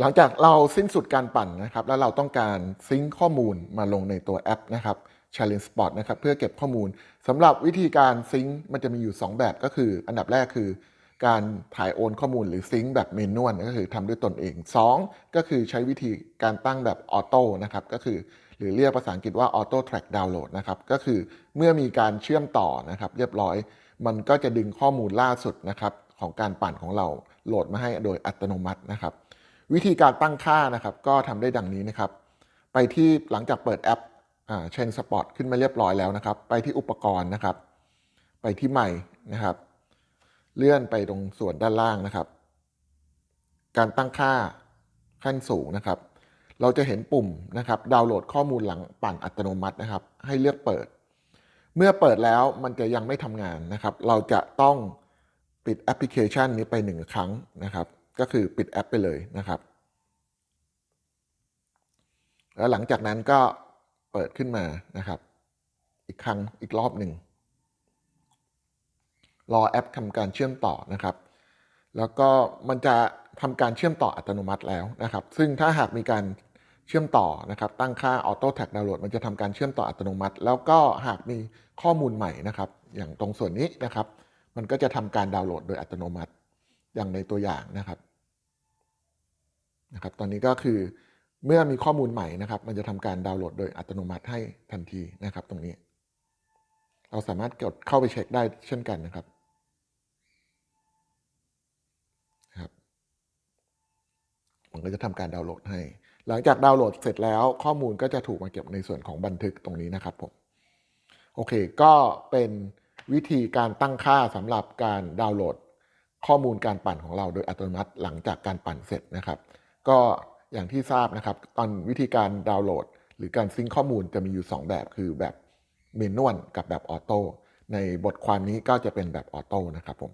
หลังจากเราสิ้นสุดการปั่นนะครับ แล้วเราต้องการซิงค์ข้อมูลมาลงในตัวแอปนะครับ Challenge Spot นะครับ เพื่อเก็บข้อมูลสำหรับวิธีการซิงค์มันจะมีอยู่ 2 แบบก็คือ อันดับแรกคือ การถ่ายโอนข้อมูลหรือซิงค์แบบเมนวลก็คือทำด้วยตนเอง 2 ก็คือใช้วิธีการตั้งแบบออโต้นะครับก็คือหรือเรียกภาษาอังกฤษว่า Auto Track Download นะครับก็คือเมื่อมีการเชื่อมต่อนะครับ เรียบร้อย มันก็จะดึงข้อมูลล่าสุดนะครับของการปั่นของเราโหลดมาให้โดยอัตโนมัตินะครับ วิธีการตั้งค่านะครับ ก็ทำได้ดังนี้นะครับ ไปที่หลังจากเปิดแอปเชนสปอร์ตขึ้นมาเรียบร้อยแล้วนะครับ ไปที่อุปกรณ์นะครับ ไปที่ใหม่นะครับ เลื่อนไปตรงส่วนด้านล่างนะครับ การตั้งค่าขั้นสูงนะครับ เราจะเห็นปุ่มนะครับ ดาวน์โหลดข้อมูลหลังปั่นอัตโนมัตินะครับ ให้เลือกเปิด เมื่อเปิดแล้วมันจะยังไม่ทำงานนะครับ เราจะต้องปิดแอปพลิเคชันนี้ไปหนึ่งครั้งนะครับ ก็คือปิดแอปไปเลยนะครับ แล้วหลังจากนั้นก็เปิดขึ้นมานะครับ อีกครั้งอีกรอบหนึ่งรอแอปทำการเชื่อมต่อนะครับ แล้วก็มันจะทำการเชื่อมต่ออัตโนมัติแล้วนะครับ ซึ่งถ้าหากมีการเชื่อมต่อนะครับ ตั้งค่า Auto Tag Download มันจะทำการเชื่อมต่ออัตโนมัติ แล้วก็หากมีข้อมูลใหม่นะครับ อย่างตรงส่วนนี้นะครับ มันก็จะทำการดาวน์โหลดโดยอัตโนมัติอย่างในตัวอย่างนะครับ นะครับตอนนี้ก็คือเมื่อมีข้อมูลใหม่นะครับ มันจะทำการดาวน์โหลดโดยอัตโนมัติให้ทันทีนะครับ ตรงนี้ เราสามารถกดเข้าไปเช็คได้เช่นกันนะครับครับ มันก็จะทำการดาวน์โหลดให้ หลังจากดาวน์โหลดเสร็จแล้วข้อมูลก็จะถูกมาเก็บในส่วนของบันทึกตรงนี้นะครับผมโอเค ก็เป็นวิธีการตั้งค่าสำหรับการดาวน์โหลด ข้อมูลการปั่นของเราโดยอัตโนมัติหลังจากการปั่นเสร็จนะครับ ก็อย่างที่ทราบนะครับ ตอนวิธีการดาวน์โหลด หรือการซิงข้อมูลจะมีอยู่ 2 แบบคือแบบเมนวลกับแบบออโต้ในบทความนี้ก็จะเป็นแบบออโต้นะครับผม